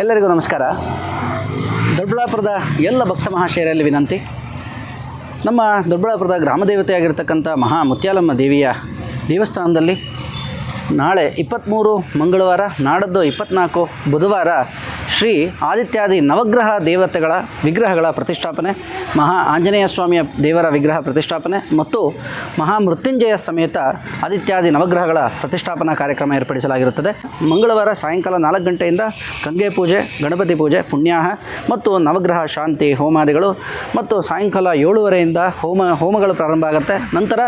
ಎಲ್ಲರಿಗೂ ನಮಸ್ಕಾರ. ದೊಡ್ಡಬಳ್ಳಾಪುರದ ಎಲ್ಲ ಭಕ್ತ ಮಹಾಶಯರಲ್ಲಿ ವಿನಂತಿ. ನಮ್ಮ ದೊಡ್ಡಬಳ್ಳಾಪುರದ ಗ್ರಾಮದೇವತೆಯಾಗಿರ್ತಕ್ಕಂಥ ಮಹಾ ಮುತ್ಯಾಲಮ್ಮ ದೇವಿಯ ದೇವಸ್ಥಾನದಲ್ಲಿ ನಾಳೆ ಇಪ್ಪತ್ತ್ಮೂರು ಮಂಗಳವಾರ, ನಾಡದ್ದು ಇಪ್ಪತ್ತ್ನಾಲ್ಕು ಬುಧವಾರ ಶ್ರೀ ಆದಿತ್ಯಾದಿ ನವಗ್ರಹ ದೇವತೆಗಳ ವಿಗ್ರಹಗಳ ಪ್ರತಿಷ್ಠಾಪನೆ, ಮಹಾ ಆಂಜನೇಯ ಸ್ವಾಮಿಯ ದೇವರ ವಿಗ್ರಹ ಪ್ರತಿಷ್ಠಾಪನೆ ಮತ್ತು ಮಹಾ ಮೃತ್ಯುಂಜಯ ಸಮೇತ ಆದಿತ್ಯಾದಿ ನವಗ್ರಹಗಳ ಪ್ರತಿಷ್ಠಾಪನಾ ಕಾರ್ಯಕ್ರಮ ಏರ್ಪಡಿಸಲಾಗಿರುತ್ತದೆ. ಮಂಗಳವಾರ ಸಾಯಂಕಾಲ ನಾಲ್ಕು ಗಂಟೆಯಿಂದ ಗಂಗೆ ಪೂಜೆ, ಗಣಪತಿ ಪೂಜೆ, ಪುಣ್ಯಾಹ ಮತ್ತು ನವಗ್ರಹ ಶಾಂತಿ ಹೋಮಾದಿಗಳು ಮತ್ತು ಸಾಯಂಕಾಲ ಏಳುವರೆಯಿಂದ ಹೋಮ, ಹೋಮಗಳು ಪ್ರಾರಂಭ ಆಗುತ್ತೆ. ನಂತರ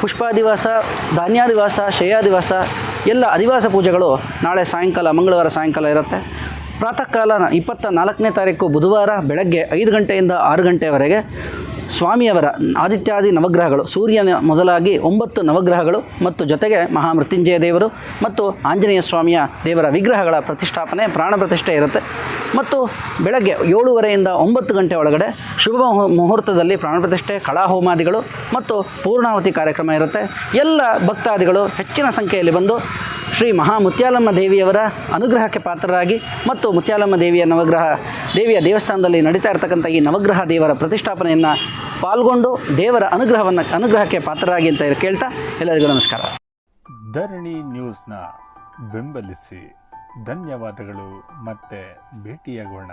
ಪುಷ್ಪಾದಿವಾಸ, ಧಾನ್ಯಾದಿವಾಸ ಶಯಾದಿವಾಸ ಎಲ್ಲ ಅಧಿವಾಸ ಪೂಜೆಗಳು ನಾಳೆ ಸಾಯಂಕಾಲ, ಮಂಗಳವಾರ ಸಾಯಂಕಾಲ ಇರುತ್ತೆ. ಪ್ರಾತಃ ಕಾಲ ಇಪ್ಪತ್ತ ನಾಲ್ಕನೇ ತಾರೀಕು ಬುಧವಾರ ಬೆಳಗ್ಗೆ ಐದು ಗಂಟೆಯಿಂದ ಆರು ಗಂಟೆವರೆಗೆ ಸ್ವಾಮಿಯವರ ಆದಿತ್ಯಾದಿ ನವಗ್ರಹಗಳು, ಸೂರ್ಯನ ಮೊದಲಾಗಿ ಒಂಬತ್ತು ನವಗ್ರಹಗಳು ಮತ್ತು ಜೊತೆಗೆ ಮಹಾಮೃತ್ಯುಂಜಯ ದೇವರು ಮತ್ತು ಆಂಜನೇಯ ಸ್ವಾಮಿಯ ದೇವರ ವಿಗ್ರಹಗಳ ಪ್ರತಿಷ್ಠಾಪನೆ, ಪ್ರಾಣ ಪ್ರತಿಷ್ಠೆ ಇರುತ್ತೆ. ಮತ್ತು ಬೆಳಗ್ಗೆ ಏಳುವರೆಯಿಂದ ಒಂಬತ್ತು ಗಂಟೆ ಒಳಗಡೆ ಶುಭ ಮುಹೂ- ಮುಹೂರ್ತದಲ್ಲಿ ಪ್ರಾಣ ಪ್ರತಿಷ್ಠೆ ಕಳಾಹೋಮಾದಿಗಳು ಮತ್ತು ಪೂರ್ಣಾವತಿ ಕಾರ್ಯಕ್ರಮ ಇರುತ್ತೆ. ಎಲ್ಲ ಭಕ್ತಾದಿಗಳು ಹೆಚ್ಚಿನ ಸಂಖ್ಯೆಯಲ್ಲಿ ಬಂದು ಶ್ರೀ ಮಹಾ ಮುತ್ಯಾಲಮ್ಮ ದೇವಿಯವರ ಅನುಗ್ರಹಕ್ಕೆ ಪಾತ್ರರಾಗಿ ಮತ್ತು ಮುತ್ಯಾಲಮ್ಮ ದೇವಿಯ ನವಗ್ರಹ, ದೇವಿಯ ದೇವಸ್ಥಾನದಲ್ಲಿ ನಡೀತಾ ಇರತಕ್ಕಂಥ ಈ ನವಗ್ರಹ ದೇವರ ಪ್ರತಿಷ್ಠಾಪನೆಯನ್ನು ಪಾಲ್ಗೊಂಡು ದೇವರ ಅನುಗ್ರಹವನ್ನು, ಅನುಗ್ರಹಕ್ಕೆ ಪಾತ್ರರಾಗಿ ಅಂತ ಕೇಳ್ತಾ ಎಲ್ಲರಿಗೂ ನಮಸ್ಕಾರ. ಧರಣಿ ನ್ಯೂಸ್ನ ಬೆಂಬಲಿಸಿ ಧನ್ಯವಾದಗಳು ಮತ್ತೆ ಭೇಟಿಯಾಗೋಣ.